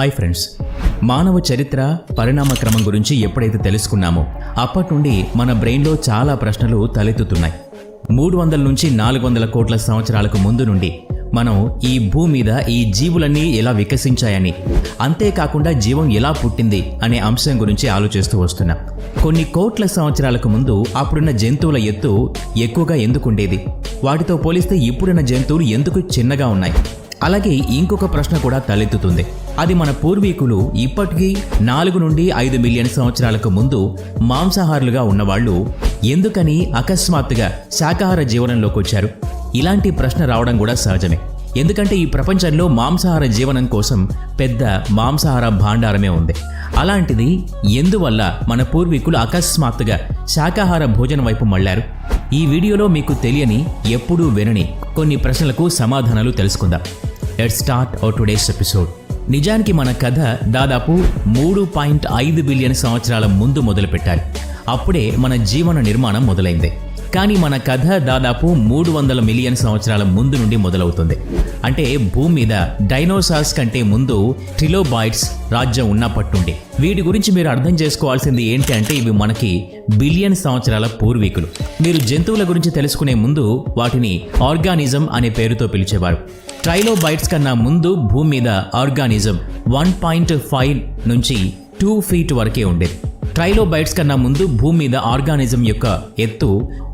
Hi friends మానవ చరిత్ర పరిణామ క్రమం గురించి ఎప్పుడైతే తెలుసుకున్నామో అప్పటి నుండి మన బ్రెయిన్లో చాలా ప్రశ్నలు తలెత్తుతున్నాయి. మూడు వందల నుంచి నాలుగు వందల కోట్ల సంవత్సరాలకు ముందు నుండి మనం ఈ భూమి మీద ఈ జీవులన్నీ ఎలా వికసించాయని అంతేకాకుండా జీవం ఎలా పుట్టింది అనే అంశం గురించి ఆలోచిస్తూ వస్తున్నాం. కొన్ని కోట్ల సంవత్సరాలకు ముందు అప్పుడున్న జంతువుల ఎత్తు ఎక్కువగా ఎందుకు ఉండేది వాటితో పోలిస్తే ఇప్పుడున్న జంతువులు ఎందుకు చిన్నగా ఉన్నాయి? అలాగే ఇంకొక ప్రశ్న కూడా తలెత్తుతుంది. అది మన పూర్వీకులు ఇప్పటికీ నాలుగు నుండి ఐదు మిలియన్ సంవత్సరాలకు ముందు మాంసాహారులుగా ఉన్నవాళ్ళు ఎందుకని అకస్మాత్తుగా శాకాహార జీవనంలోకి వచ్చారు? ఇలాంటి ప్రశ్న రావడం కూడా సహజమే. ఎందుకంటే ఈ ప్రపంచంలో మాంసాహార జీవనం కోసం పెద్ద మాంసాహార భాండారమే ఉంది. అలాంటిది ఎందువల్ల మన పూర్వీకులు అకస్మాత్తుగా శాకాహార భోజనం వైపు మళ్ళారు? ఈ వీడియోలో మీకు తెలియని ఎప్పుడూ వినని కొన్ని ప్రశ్నలకు సమాధానాలు తెలుసుకుందాం. Let start our today's episode. నిజానికి మన కథ దాదాపు మూడు పాయింట్ ఐదు బిలియన్ సంవత్సరాల ముందు మొదలుపెట్టాలి అప్పుడే మన జీవన నిర్మాణం మొదలైంది. కానీ మన కథ దాదాపు మూడు వందల మిలియన్ సంవత్సరాల ముందు నుండి మొదలవుతుంది. అంటే భూమి మీద డైనోసార్స్ కంటే ముందు ట్రిలోబాయిడ్స్ రాజ్యం ఉన్నప్పటి వీటి గురించి మీరు అర్థం చేసుకోవాల్సింది ఏంటి అంటే ఇవి మనకి బిలియన్ సంవత్సరాల పూర్వీకులు. మీరు జంతువుల గురించి తెలుసుకునే ముందు వాటిని ఆర్గానిజం అనే పేరుతో పిలిచేవారు. ట్రైలోబైట్స్ కన్నా ముందు భూమి మీద ఆర్గానిజం వన్ పాయింట్ ఫైవ్ నుంచి టూ ఫీట్ వరకే ఉండేది ట్రైలోబైట్స్ కన్నా ముందు భూమి మీద ఆర్గానిజం యొక్క ఎత్తు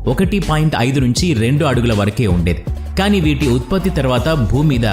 ఒకటి పాయింట్ ఐదు నుంచి రెండు అడుగుల వరకే ఉండేది కానీ వీటి ఉత్పత్తి తర్వాత భూమి మీద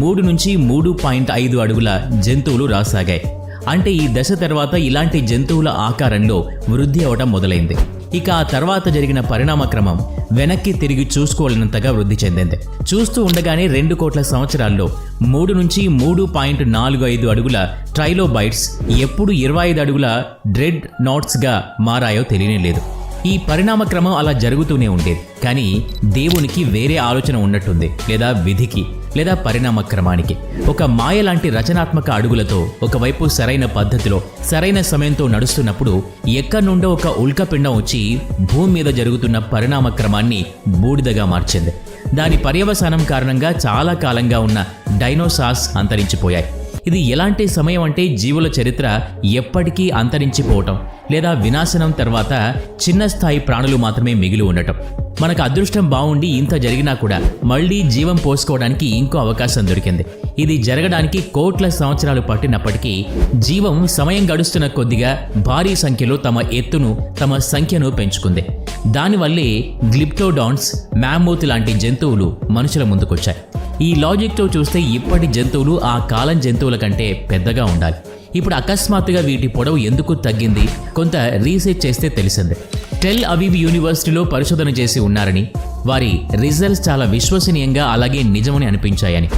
మూడు నుంచి మూడు పాయింట్ ఐదు అడుగుల జంతువులు రాసాగాయి. అంటే ఈ దశ తర్వాత ఇలాంటి జంతువుల ఆకారంలో వృద్ధి అవడం మొదలైంది. ఇక ఆ తర్వాత జరిగిన పరిణామక్రమం వెనక్కి తిరిగి చూసుకోలేనంతగా వృద్ధి చెందింది. చూస్తూ ఉండగానే రెండు కోట్ల సంవత్సరాల్లో మూడు నుంచి మూడు పాయింట్ నాలుగు ఐదు అడుగుల ట్రైలోబైట్స్ ఎప్పుడు ఇరవై ఐదు అడుగుల డ్రెడ్ నాట్స్గా మారాయో తెలియనే లేదు. ఈ పరిణామక్రమం అలా జరుగుతూనే ఉండేది. కానీ దేవునికి వేరే ఆలోచన ఉన్నట్టుంది లేదా విధికి. లేదా పరిణామ క్రమానికి ఒక మాయ లాంటి రచనాత్మక అడుగులతో ఒకవైపు సరైన పద్ధతిలో సరైన సమయంతో నడుస్తున్నప్పుడు ఎక్కడి నుండో ఒక ఉల్కపిండం వచ్చి భూమి మీద జరుగుతున్న పరిణామ క్రమాన్ని బూడిదగా మార్చింది. దాని పర్యవసానం కారణంగా చాలా కాలంగా ఉన్న డైనోసార్స్ అంతరించిపోయాయి. ఇది ఎలాంటి సమయం అంటే జీవుల చరిత్ర ఎప్పటికీ అంతరించిపోవటం లేదా వినాశనం తర్వాత చిన్న స్థాయి ప్రాణులు మాత్రమే మిగిలి ఉండటం. మనకు అదృష్టం బాగుండి ఇంత జరిగినా కూడా మళ్ళీ జీవం పోసుకోవడానికి ఇంకో అవకాశం దొరికింది. ఇది జరగడానికి కోట్ల సంవత్సరాలు పట్టినప్పటికీ జీవం సమయం గడుస్తున్న కొద్దిగా భారీ సంఖ్యలో తమ ఎత్తును తమ సంఖ్యను పెంచుకుంది. దానివల్లే గ్లిప్టోడాన్స్ మ్యామూత్ లాంటి జంతువులు మనుషుల ముందుకొచ్చాయి. ఈ లాజిక్తో చూస్తే ఇప్పటి జంతువులు ఆ కాలం జంతువుల కంటే పెద్దగా ఉండాలి. ఇప్పుడు అకస్మాత్తుగా వీటి పొడవు ఎందుకు తగ్గింది? కొంత రీసెర్చ్ చేస్తే తెలిసింది. టెల్ అవీవ్ యూనివర్సిటీలో పరిశోధన చేసి ఉన్నారని వారి రిజల్ట్స్ చాలా విశ్వసనీయంగా అలాగే నిజమని అనిపించాయని.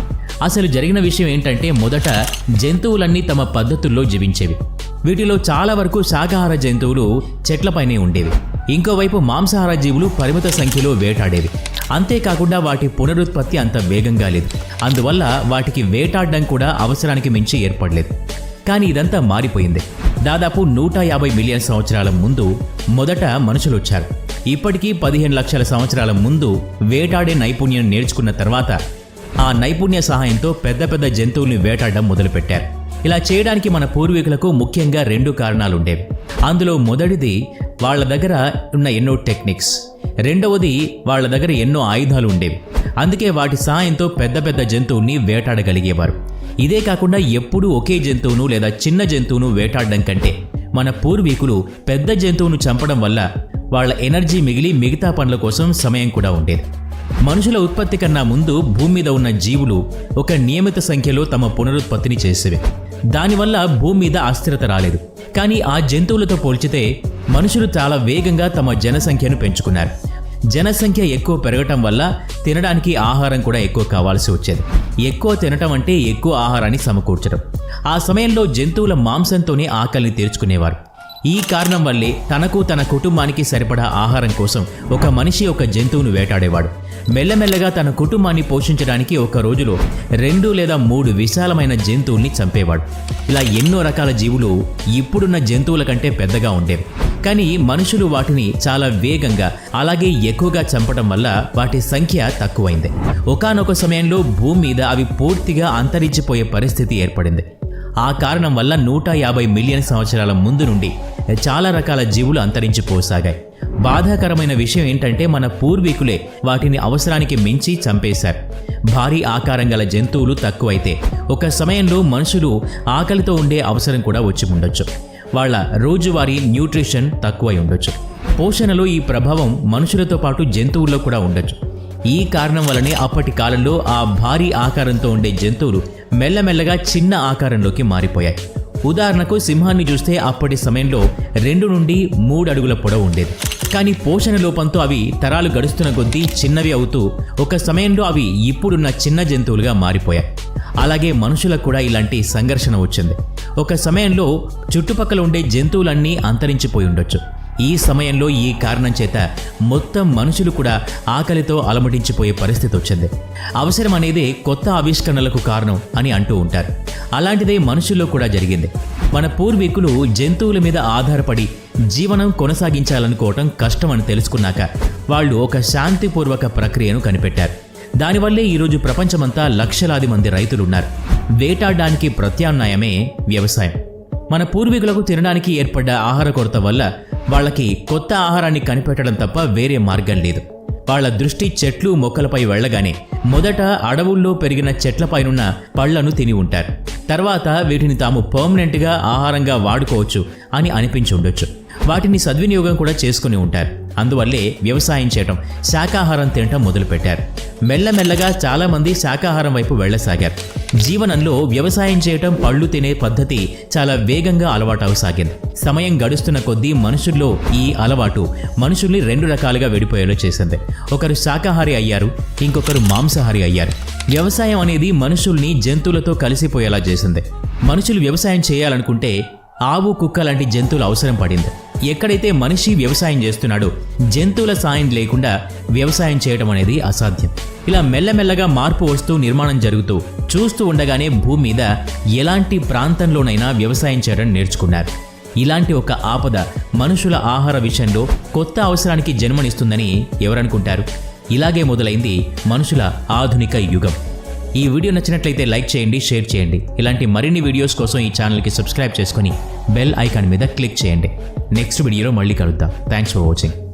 అసలు జరిగిన విషయం ఏంటంటే మొదట జంతువులన్నీ తమ పద్ధతుల్లో జీవించేవి. వీటిలో చాలా వరకు శాకాహార జంతువులు చెట్లపైనే ఉండేవి. ఇంకోవైపు మాంసాహార జీవులు పరిమిత సంఖ్యలో వేటాడేవి. అంతేకాకుండా వాటి పునరుత్పత్తి అంత వేగంగా లేదు. అందువల్ల వాటికి వేటాడడం కూడా అవసరానికి మించి ఏర్పడలేదు. కానీ ఇదంతా మారిపోయింది. దాదాపు నూట యాభై మిలియన్ సంవత్సరాల ముందు మొదట మనుషులు వచ్చారు. ఇప్పటికీ పదిహేను లక్షల సంవత్సరాల ముందు వేటాడే నైపుణ్యం నేర్చుకున్న తర్వాత ఆ నైపుణ్య సహాయంతో పెద్ద పెద్ద జంతువుల్ని వేటాడడం మొదలుపెట్టారు. ఇలా చేయడానికి మన పూర్వీకులకు ముఖ్యంగా రెండు కారణాలుండేవి. అందులో మొదటిది వాళ్ళ దగ్గర ఉన్న ఎన్నో టెక్నిక్స్. రెండవది వాళ్ళ దగ్గర ఎన్నో ఆయుధాలు ఉండేవి. అందుకే వాటి సహాయంతో పెద్ద పెద్ద జంతువుల్ని వేటాడగలిగేవారు. ఇదే కాకుండా ఎప్పుడూ ఒకే జంతువును లేదా చిన్న జంతువును వేటాడడం కంటే మన పూర్వీకులు పెద్ద జంతువును చంపడం వల్ల వాళ్ళ ఎనర్జీ మిగిలి మిగతా పనుల కోసం సమయం కూడా ఉండేది. మనుషుల ఉత్పత్తి కన్నా ముందు భూమి మీద ఉన్న జీవులు ఒక నియమిత సంఖ్యలో తమ పునరుత్పత్తిని చేసేవి. దానివల్ల భూమి మీద అస్థిరత రాలేదు. కానీ ఆ జంతువులతో పోల్చితే మనుషులు చాలా వేగంగా తమ జనసంఖ్యను పెంచుకున్నారు. జనసంఖ్య ఎక్కువ పెరగటం వల్ల తినడానికి ఆహారం కూడా ఎక్కువ కావాల్సి వచ్చేది. ఎక్కువ తినటం అంటే ఎక్కువ ఆహారాన్ని సమకూర్చడం. ఆ సమయంలో జంతువుల మాంసంతోనే ఆకలిని తీర్చుకునేవారు. ఈ కారణం వల్లే తనకు తన కుటుంబానికి సరిపడా ఆహారం కోసం ఒక మనిషి ఒక జంతువును వేటాడేవాడు. మెల్లమెల్లగా తన కుటుంబాన్ని పోషించడానికి ఒక రోజులో రెండు లేదా మూడు విశాలమైన జంతువుల్ని చంపేవాడు. ఇలా ఎన్నో రకాల జీవులు ఇప్పుడున్న జంతువుల కంటే పెద్దగా ఉండేవి. కానీ మనుషులు వాటిని చాలా వేగంగా అలాగే ఎక్కువగా చంపడం వల్ల వాటి సంఖ్య తక్కువైంది. ఒకానొక సమయంలో భూమి మీద అవి పూర్తిగా అంతరించిపోయే పరిస్థితి ఏర్పడింది. ఆ కారణం వల్ల నూట యాభై మిలియన్ సంవత్సరాల ముందు నుండి చాలా రకాల జీవులు అంతరించిపోసాగాయి. బాధాకరమైన విషయం ఏంటంటే మన పూర్వీకులే వాటిని అవసరానికి మించి చంపేశారు. భారీ ఆకారం గల జంతువులు తక్కువైతే ఒక సమయంలో మనుషులు ఆకలితో ఉండే అవసరం కూడా వచ్చి ఉండొచ్చు. వాళ్ళ రోజువారీ న్యూట్రిషన్ తక్కువై ఉండొచ్చు. పోషణలో ఈ ప్రభావం మనుషులతో పాటు జంతువుల్లో కూడా ఉండొచ్చు. ఈ కారణం వల్లనే అప్పటి కాలంలో ఆ భారీ ఆకారంతో ఉండే జంతువులు మెల్లమెల్లగా చిన్న ఆకారంలోకి మారిపోయాయి. ఉదాహరణకు సింహాన్ని చూస్తే అప్పటి సమయంలో రెండు నుండి మూడు అడుగుల పొడవు ఉండేది. కానీ పోషణ లోపంతో అవి తరాలు గడుస్తున్న కొద్దీ చిన్నవి అవుతూ ఒక సమయంలో అవి ఇప్పుడున్న చిన్న జంతువులుగా మారిపోయాయి. అలాగే మనుషులకు కూడా ఇలాంటి సంఘర్షణ వచ్చింది. ఒక సమయంలో చుట్టుపక్కల ఉండే జంతువులన్నీ అంతరించిపోయి ఉండొచ్చు. ఈ సమయంలో ఈ కారణం చేత మొత్తం మనుషులు కూడా ఆకలితో అలమటించిపోయే పరిస్థితి వచ్చింది. అవసరం అనేది కొత్త ఆవిష్కరణలకు కారణం అని అంటూ ఉంటారు. అలాంటిదే మనుషుల్లో కూడా జరిగింది. మన పూర్వీకులు జంతువుల మీద ఆధారపడి జీవనం కొనసాగించాలనుకోవటం కష్టం అని తెలుసుకున్నాక వాళ్ళు ఒక శాంతిపూర్వక ప్రక్రియను కనిపెట్టారు. దానివల్లే ఈరోజు ప్రపంచమంతా లక్షలాది మంది రైతులున్నారు. వేటాడడానికి ప్రత్యామ్నాయమే వ్యవసాయం. మన పూర్వీకులకు తినడానికి ఏర్పడ్డ ఆహార కొరత వల్ల వాళ్ళకి కొత్త ఆహారాన్ని కనిపెట్టడం తప్ప వేరే మార్గం లేదు. వాళ్ళ దృష్టి చెట్లు మొక్కలపై వెళ్ళగానే మొదట అడవుల్లో పెరిగిన చెట్లపైనున్న పళ్ళను తిని ఉంటారు. తర్వాత వీటిని తాము పర్మనెంట్గా ఆహారంగా వాడుకోవచ్చు అని అనిపించి ఉండొచ్చు. వాటిని సద్వినియోగం కూడా చేసుకుని ఉంటారు. అందువల్లే వ్యవసాయం చేయటం శాకాహారం తినటం మొదలుపెట్టారు. మెల్లమెల్లగా చాలామంది శాకాహారం వైపు వెళ్ళసాగారు. జీవనంలో వ్యవసాయం చేయటం పళ్ళు తినే పద్ధతి చాలా వేగంగా అలవాటు అవసాగింది సమయం గడుస్తున్న కొద్దీ మనుషుల్లో ఈ అలవాటు మనుషుల్ని రెండు రకాలుగా విడిపోయేలా చేసింది. ఒకరు శాకాహారి అయ్యారు ఇంకొకరు మాంసాహారి అయ్యారు. వ్యవసాయం అనేది మనుషుల్ని జంతువులతో కలిసిపోయేలా చేసింది. మనుషులు వ్యవసాయం చేయాలనుకుంటే ఆవు కుక్క లాంటి జంతువుల అవసరం పడింది. ఎక్కడైతే మనిషి వ్యవసాయం చేస్తున్నాడో జంతువుల సాయం లేకుండా వ్యవసాయం చేయడం అనేది అసాధ్యం. ఇలా మెల్లమెల్లగా మార్పు వస్తూ నిర్మాణం జరుగుతూ చూస్తూ ఉండగానే భూమి మీద ఎలాంటి ప్రాంతంలోనైనా వ్యవసాయం చేయడం నేర్చుకున్నారు. ఇలాంటి ఒక ఆపద మనుషుల ఆహార విషయంలో కొత్త అవసరానికి జన్మనిస్తుందని ఎవరనుకుంటారు? ఇలాగే మొదలైంది మనుషుల ఆధునిక యుగం. ఈ వీడియో నచ్చినట్లయితే లైక్ చేయండి షేర్ చేయండి. ఇలాంటి మరిన్ని వీడియోస్ కోసం ఈ ఛానల్కి సబ్స్క్రైబ్ చేసుకొని బెల్ ఐకాన్ మీద క్లిక్ చేయండి. నెక్స్ట్ వీడియోలో మళ్ళీ కలుద్దాం. Thanks for watching